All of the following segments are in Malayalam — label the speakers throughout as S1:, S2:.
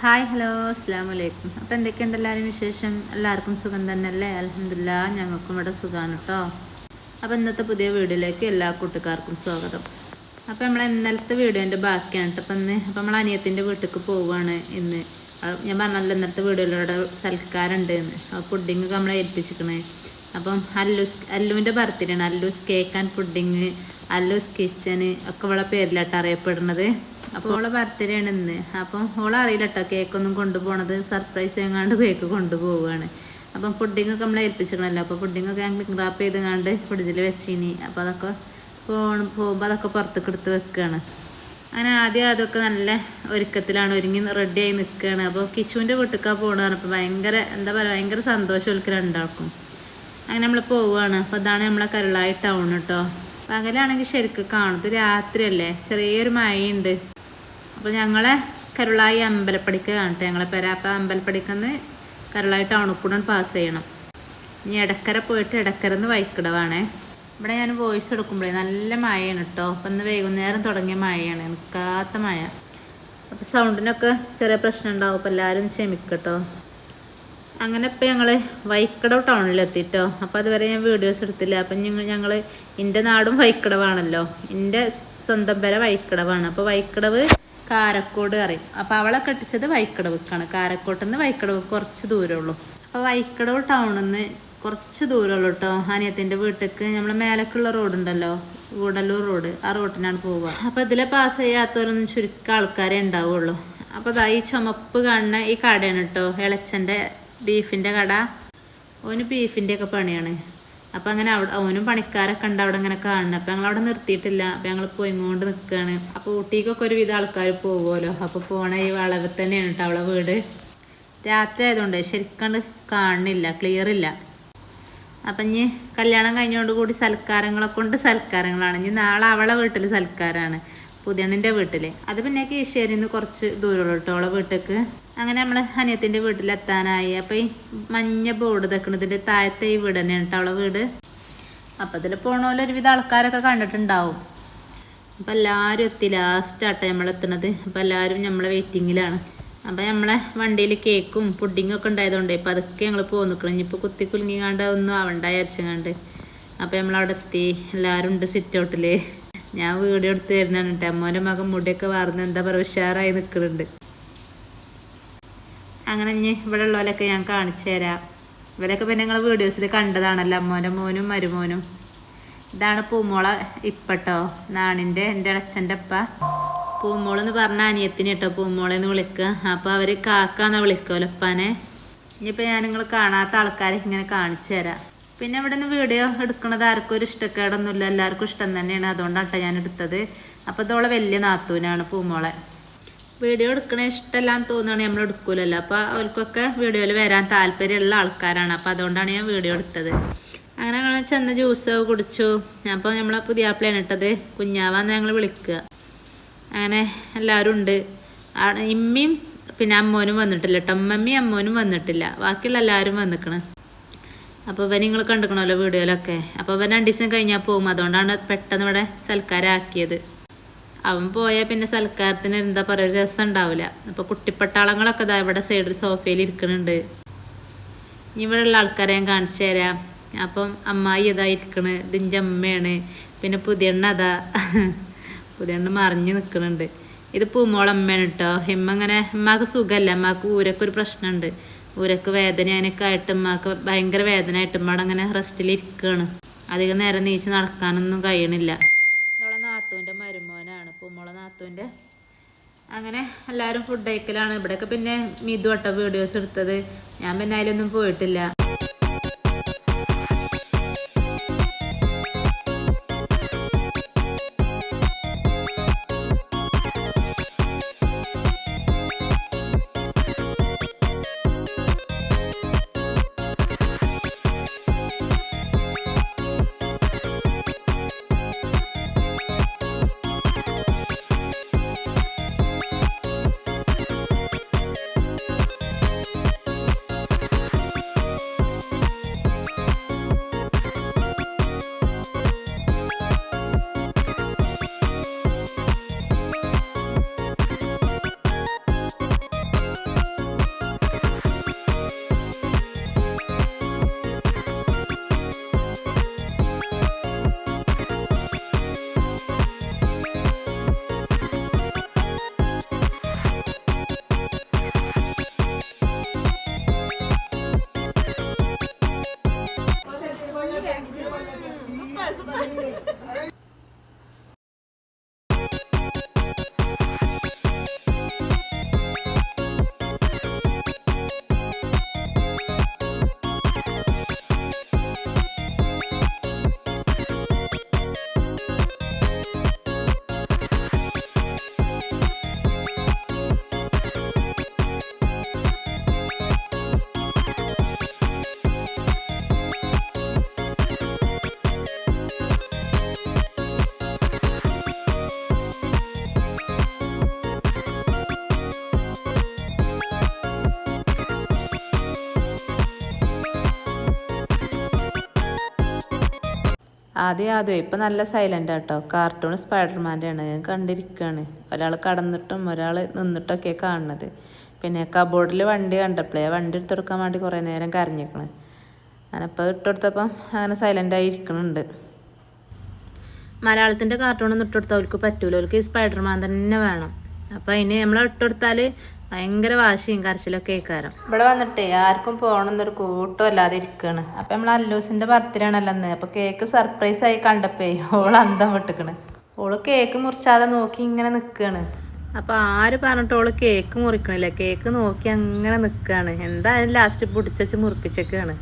S1: ഹായ് ഹലോ അസ്സാം വലൈക്കും അപ്പോൾ എന്തൊക്കെയുണ്ട് എല്ലാവരും വിശേഷം? എല്ലാവർക്കും സുഖം തന്നെയല്ലേ? അലഹമില്ല ഞങ്ങൾക്കും ഇവിടെ സുഖമാണ് കേട്ടോ അപ്പോൾ ഇന്നത്തെ പുതിയ വീഡിയോയിലേക്ക് എല്ലാ കൂട്ടുകാർക്കും സ്വാഗതം. അപ്പോൾ നമ്മൾ ഇന്നലത്തെ വീഡിയോന്റെ ബാക്കിയാണ് കേട്ടോ അപ്പം ഇന്ന് അപ്പോൾ നമ്മൾ അനിയത്തിന്റെ വീട്ടിലേക്ക് പോവുകയാണ് ഇന്ന്. ഞാൻ പറഞ്ഞല്ലോ ഇന്നത്തെ വീഡിയോയിലൂടെ സൽക്കാരുണ്ട് എന്ന്. അപ്പോൾ പുഡിങ് നമ്മളെ ഏൽപ്പിച്ചിരിക്കണേ അപ്പം അല്ലൂസ് അല്ലുവിന്റെ ബർത്ത്ഡേ ആണ് Allu's cake and pudding Allu's kitchen ഒക്കെ ഇവിടെ പേരിലായിട്ട് അറിയപ്പെടുന്നത്. അപ്പോൾ ഓളെ ബർത്ത്ഡേ ആണ് ഇന്ന്. അപ്പം അറിയില്ല കേട്ടോ കേക്കൊന്നും കൊണ്ടുപോകണത് സർപ്രൈസ് എങ്ങാണ്ട് കേക്ക് കൊണ്ടുപോവുകയാണ് അപ്പം പുഡിങ്ങൊക്കെ നമ്മളെ ഏൽപ്പിച്ചിരിക്കണമല്ലോ അപ്പോൾ പുഡിങ്ങൊക്കെ ഞങ്ങൾ റാപ്പ് ചെയ്തെങ്ങാണ്ട് ഫ്രിഡ്ജിൽ വെച്ചിനി. അപ്പോൾ അതൊക്കെ പോണ പോകുമ്പോൾ അതൊക്കെ പുറത്തേക്ക് എടുത്ത് വെക്കുകയാണ് അങ്ങനെ ആദ്യം അതൊക്കെ നല്ല ഒരുക്കത്തിലാണ്. ഒരുങ്ങി റെഡിയായി നിൽക്കുകയാണ് അപ്പോൾ കിശുവിന്റെ വീട്ടിലേക്കാണ് പോകണത് അപ്പോൾ ഭയങ്കര എന്താ പറയുക ഭയങ്കര സന്തോഷം ഒരിക്കൽ അങ്ങനെ നമ്മൾ പോവുകയാണ് അപ്പോൾ അതാണ് നമ്മളെ കരുളായി ടൗൺ കേട്ടോ പകലാണെങ്കിൽ ശരിക്കും കാണുന്നത് രാത്രിയല്ലേ? ചെറിയൊരു മഴയുണ്ട്. അപ്പോൾ ഞങ്ങളെ കരുളായി അമ്പലപ്പടിക്ക് കാണട്ടെ ഞങ്ങളെ പെരാപ്പ അമ്പലപ്പടിക്കുന്ന് കരുളായി ടൗണിൽക്കൂടെ പാസ് ചെയ്യണം. ഇനി ഇടക്കര പോയിട്ട് ഇടക്കര നിന്ന് വൈക്കിടവാണേ. ഇവിടെ ഞാൻ വോയിസ് എടുക്കുമ്പോഴേ നല്ല മഴയാണ് കേട്ടോ അപ്പം ഇന്ന് വൈകുന്നേരം തുടങ്ങിയ മഴയാണ്. നിൽക്കാത്ത മഴ. അപ്പോൾ സൗണ്ടിനൊക്കെ ചെറിയ പ്രശ്നം ഉണ്ടാവും. അപ്പോൾ എല്ലാവരും ക്ഷമിക്കട്ടോ. അങ്ങനെ ഇപ്പോൾ ഞങ്ങൾ വൈക്കടവ് ടൗണിലെത്തിട്ടോ അപ്പോൾ അതുവരെ ഞാൻ വീഡിയോസ് എടുത്തില്ല. അപ്പം ഞങ്ങൾ ഞങ്ങൾ എന്റെ നാടും വൈക്കടവാണല്ലോ. എന്റെ സ്വന്തം പേര വൈക്കടവാണ്. അപ്പോൾ വൈക്കടവ് കാരക്കോട് അറിയും അപ്പോൾ അവളെ കെട്ടിച്ചത് വൈക്കടവക്കാണ്. കാരക്കോട്ടിൽ നിന്ന് വൈക്കടവ് കുറച്ച് ദൂരമുള്ളൂ അപ്പോൾ വൈക്കടവ് ടൗണിൽ നിന്ന് കുറച്ച് ദൂരമുള്ളൂ കേട്ടോ അനിയത്തിന്റെ വീട്ടിലേക്ക് നമ്മൾ മേലക്കുള്ള റോഡുണ്ടല്ലോ ഗൂഡല്ലൂർ റോഡ്. ആ റോഡിനാണ് പോവുക. അപ്പോൾ ഇതിലെ പാസ് ചെയ്യാത്തവരൊന്നും ചുരുക്കം ആൾക്കാരെ ഉണ്ടാവുള്ളൂ. അപ്പോൾ അതാ ഈ ചുമപ്പ് കാണുന്ന ഈ കടയാണ് കേട്ടോ ഇളച്ചന്റെ ബീഫിന്റെ കട. ഓന് ബീഫിന്റെയൊക്കെ പണിയാണ്. അപ്പം അങ്ങനെ അവിടെ ഓനും പണിക്കാരൊക്കെ ഉണ്ട് അവിടെ ഇങ്ങനെ കാണണം അപ്പം ഞങ്ങൾ അവിടെ നിർത്തിയിട്ടില്ല. അപ്പം ഞങ്ങൾ പോയിങ്ങോണ്ട് നിൽക്കുകയാണ് അപ്പോൾ ഊട്ടിക്കൊക്കെ ഒരുവിധം ആൾക്കാർ പോകുമല്ലോ അപ്പോൾ പോണ ഈ വളവ് തന്നെയാണ് കേട്ടോ അവളെ വീട്. രാത്രി ആയതുകൊണ്ട് ശരിക്കും കാണുന്നില്ല ക്ലിയർ ഇല്ല. അപ്പം ഇനി കല്യാണം കഴിഞ്ഞോണ്ട് കൂടി സൽക്കാരങ്ങളെ കൊണ്ട് സൽക്കാരങ്ങളാണ്. ഇനി നാളെ അവളെ വീട്ടിൽ സൽക്കാരമാണ് പുതിയണ്ണിന്റെ വീട്ടിൽ അത് പിന്നെ കീശേരിന്ന് കുറച്ച് ദൂരമുള്ളൂ കേട്ടോ അവളെ വീട്ടിലേക്ക് അങ്ങനെ നമ്മൾ അനിയത്തിന്റെ വീട്ടിലെത്താനായി. അപ്പോൾ ഈ മഞ്ഞ ബോർഡ് തെക്കണതിന്റെ താഴത്തെ ഈ വീട് തന്നെയാണ് കേട്ടോ അവളെ വീട്. അപ്പം ഇതിൽ പോണോലെ ഒരുവിധ ആൾക്കാരൊക്കെ കണ്ടിട്ടുണ്ടാവും. അപ്പോൾ എല്ലാവരും എത്തി ലാസ്റ്റാട്ടെ നമ്മൾ എത്തുന്നത് അപ്പോൾ എല്ലാവരും നമ്മളെ വെയിറ്റിങ്ങിലാണ് അപ്പോൾ നമ്മളെ വണ്ടിയിൽ കേക്കും പുഡിങ്ങും ഒക്കെ ഉണ്ടായതുകൊണ്ട് ഇപ്പം അതൊക്കെ ഞങ്ങൾ പോകുന്നു നിൽക്കണം ഇനിയിപ്പോൾ കുത്തി കുലുങ്ങിങ്ങാണ്ട് ഒന്നും ആവണ്ട വിചാരിച്ചങ്ങാണ്ട്. അപ്പം നമ്മളവിടെ എത്തി. എല്ലാവരും ഉണ്ട് സിറ്റ് ഔട്ടിൽ ഞാൻ വീഡിയോ എടുത്ത് തരുന്നതാണ് കേട്ടോ അമ്മോന്റെ മകൻ മുടിയൊക്കെ വാർന്ന് എന്താ പറയുക ഉഷാറായി നിൽക്കുന്നുണ്ട് അങ്ങനെ ഇനി ഇവിടെ ഉള്ളവരൊക്കെ ഞാൻ കാണിച്ചു തരാം. ഇവരൊക്കെ പിന്നെ നിങ്ങൾ വീഡിയോസിൽ കണ്ടതാണല്ലോ അമ്മോന്റെ മോനും മരുമോനും. ഇതാണ് പൂമോള ഇപ്പട്ടോ നാണിന്റെ എന്റെ അച്ഛന്റെ അപ്പ പൂമോളെന്ന് പറഞ്ഞ അനിയത്തിന് കേട്ടോ പൂമോളെന്ന് വിളിക്കുക അപ്പോൾ അവർ കാക്കാന്ന് വിളിക്കുമല്ലോ ഉപ്പാനെ. ഇനിയിപ്പോൾ ഞാൻ നിങ്ങൾ കാണാത്ത ആൾക്കാരെ ഇങ്ങനെ കാണിച്ചു തരാം. പിന്നെ ഇവിടെ നിന്ന് വീഡിയോ എടുക്കുന്നത് ആർക്കും ഒരു ഇഷ്ടക്കേടൊന്നുമില്ല എല്ലാവർക്കും ഇഷ്ടം തന്നെയാണ്. അതുകൊണ്ടാട്ടോ ഞാൻ എടുത്തത്. അപ്പോൾ ഇതോളെ വലിയ നാത്തൂനാണ് പൂമോളെ. വീഡിയോ എടുക്കണ ഇഷ്ടമെല്ലാം തോന്നുകയാണെങ്കിൽ നമ്മൾ എടുക്കൂലല്ലോ. അപ്പോൾ അവർക്കൊക്കെ വീഡിയോയിൽ വരാൻ താല്പര്യമുള്ള ആൾക്കാരാണ്. അപ്പോൾ അതുകൊണ്ടാണ് ഞാൻ വീഡിയോ എടുത്തത്. അങ്ങനെ ഞങ്ങൾ ചെന്ന ജ്യൂസ് കുടിച്ചു. അപ്പോൾ നമ്മളെ പുതിയ ആപ്പിളാണ് ഇട്ടത്. കുഞ്ഞാവാന്ന് ഞങ്ങൾ വിളിക്കുക. അങ്ങനെ എല്ലാവരും ഉണ്ട്. ഇമ്മയും പിന്നെ അമ്മോനും വന്നിട്ടില്ല കേട്ടോ അമ്മമ്മയും അമ്മോനും വന്നിട്ടില്ല. ബാക്കിയുള്ള എല്ലാവരും വന്നിക്കണ്. അപ്പോൾ ഇവൻ നിങ്ങൾ കണ്ടിക്കണമല്ലോ വീഡിയോയിലൊക്കെ അപ്പോൾ ഇവൻ രണ്ട് ദിവസം കഴിഞ്ഞാൽ പോകും. അതുകൊണ്ടാണ് പെട്ടെന്ന് ഇവിടെ സൽക്കാരാക്കിയത്. അവൻ പോയാൽ പിന്നെ സൽക്കാരത്തിന് എന്താ പറയുക ഒരു രസം ഉണ്ടാവില്ല അപ്പോൾ കുട്ടിപ്പട്ടാളങ്ങളൊക്കെ ഇതാ ഇവിടെ സൈഡിൽ സോഫയിൽ ഇരിക്കുന്നുണ്ട് ഉള്ള ആൾക്കാരെ ഞാൻ കാണിച്ചു തരാം. അപ്പം അമ്മായി ഇതാ ഇരിക്കണ്. ഇതിന്റെ അമ്മയാണ്. പിന്നെ പുതിയണ്ണ അതാ. പുതിയണ്ണ മറിഞ്ഞ് നിൽക്കുന്നുണ്ട് ഇത് പൂമോളമ്മയാണ് കേട്ടോ ഇമ്മ ഇങ്ങനെ സുഖമല്ല അമ്മയ്ക്ക് ഊരക്ക് ഒരു പ്രശ്നമുണ്ട് ഊരക്ക് വേദന അതിനൊക്കെ ആയിട്ട് ഭയങ്കര വേദന ആയിട്ട് ഉമ്മയുടെ അങ്ങനെ റെസ്റ്റിൽ ഇരിക്കുകയാണ് അധികം നേരം നീച്ച് നടക്കാനൊന്നും കഴിയണില്ല ഇതോളെ നാത്തൂന്റെ മരുമോനാണ് പൂമോളെ നാത്തൂന്റെ അങ്ങനെ എല്ലാവരും ഫുഡ് കഴിക്കലാണ്. ഇവിടെയൊക്കെ പിന്നെ മിതുവട്ട വീഡിയോസ് എടുത്തത്. ഞാൻ പിന്നെ അതിലൊന്നും പോയിട്ടില്ല. ആദ്യം ആദ്യം ഇപ്പം നല്ല സൈലന്റ് ആട്ടോ. കാർട്ടൂൺ സ്പൈഡർമാന്റെയാണ് ഞാൻ കണ്ടിരിക്കുകയാണ് ഒരാൾ കടന്നിട്ടും ഒരാൾ നിന്നിട്ടൊക്കെ കാണുന്നത്. പിന്നെ കബോർഡിൽ വണ്ടി കണ്ടപ്പോഴേ വണ്ടി എടുത്തെടുക്കാൻ വേണ്ടി കുറേ നേരം കരഞ്ഞിരിക്കണ്. ഞാനപ്പോൾ ഇട്ടെടുത്തപ്പം അങ്ങനെ സൈലന്റ് ആയി ഇരിക്കുന്നുണ്ട് മലയാളത്തിന്റെ കാർട്ടൂണൊന്നും ഇട്ടെടുത്താൽ അവർക്ക് പറ്റൂല. അവർക്ക് സ്പൈഡർമാൻ തന്നെ വേണം. അപ്പോൾ അതിന് നമ്മൾ ഇട്ടെടുത്താൽ ഭയങ്കര വാശിയും കരച്ചിലൊക്കെ ആയിക്കാരം. ഇവിടെ വന്നിട്ട് ആർക്കും പോകണമെന്നൊരു കൂട്ടം അല്ലാതെ ഇരിക്കുകയാണ് അപ്പം നമ്മൾ അല്ലൂസിന്റെ ബർത്ത്ഡേ ആണല്ലോ അന്ന്. അപ്പോൾ കേക്ക് സർപ്രൈസ് ആയി കണ്ടപ്പേ ഓൾ അന്തം വിട്ടിക്കണ്. ഓൾ കേക്ക് മുറിച്ചാതെ നോക്കി ഇങ്ങനെ നിൽക്കുകയാണ് അപ്പോൾ ആര് പറഞ്ഞിട്ട് ഓൾ കേക്ക് മുറിക്കണില്ല? കേക്ക് നോക്കി അങ്ങനെ നിൽക്കുകയാണ് എന്തായാലും ലാസ്റ്റ് പിടിച്ചു മുറിപ്പിച്ചൊക്കെയാണ്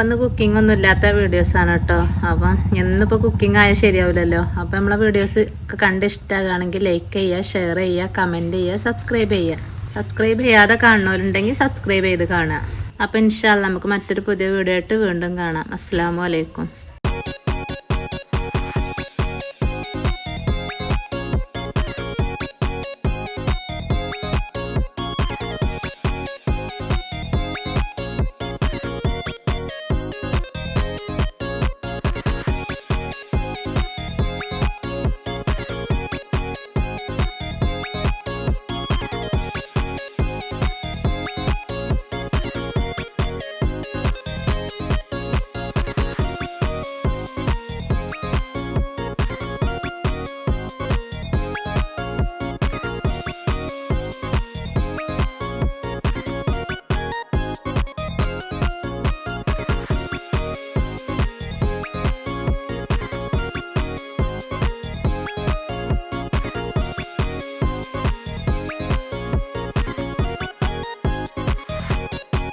S1: അപ്പം ഇന്ന് കുക്കിംഗ് ഒന്നും ഇല്ലാത്ത വീഡിയോസാണ് കേട്ടോ അപ്പം എന്നിപ്പോൾ കുക്കിംഗ് ആയാൽ ശരിയാവില്ലല്ലോ അപ്പം നമ്മളെ വീഡിയോസ് ഒക്കെ കണ്ട് ഇഷ്ടമാകുകയാണെങ്കിൽ ലൈക്ക് ചെയ്യുക ഷെയർ ചെയ്യുക കമന്റ് ചെയ്യുക സബ്സ്ക്രൈബ് ചെയ്യുക സബ്സ്ക്രൈബ് ചെയ്യാതെ കാണുന്നവരുണ്ടെങ്കിൽ സബ്സ്ക്രൈബ് ചെയ്ത് കാണുക. അപ്പം ഇൻഷാല്ല നമുക്ക് മറ്റൊരു പുതിയ വീഡിയോ ആയിട്ട് വീണ്ടും കാണാം. അസ്സാം വലൈക്കും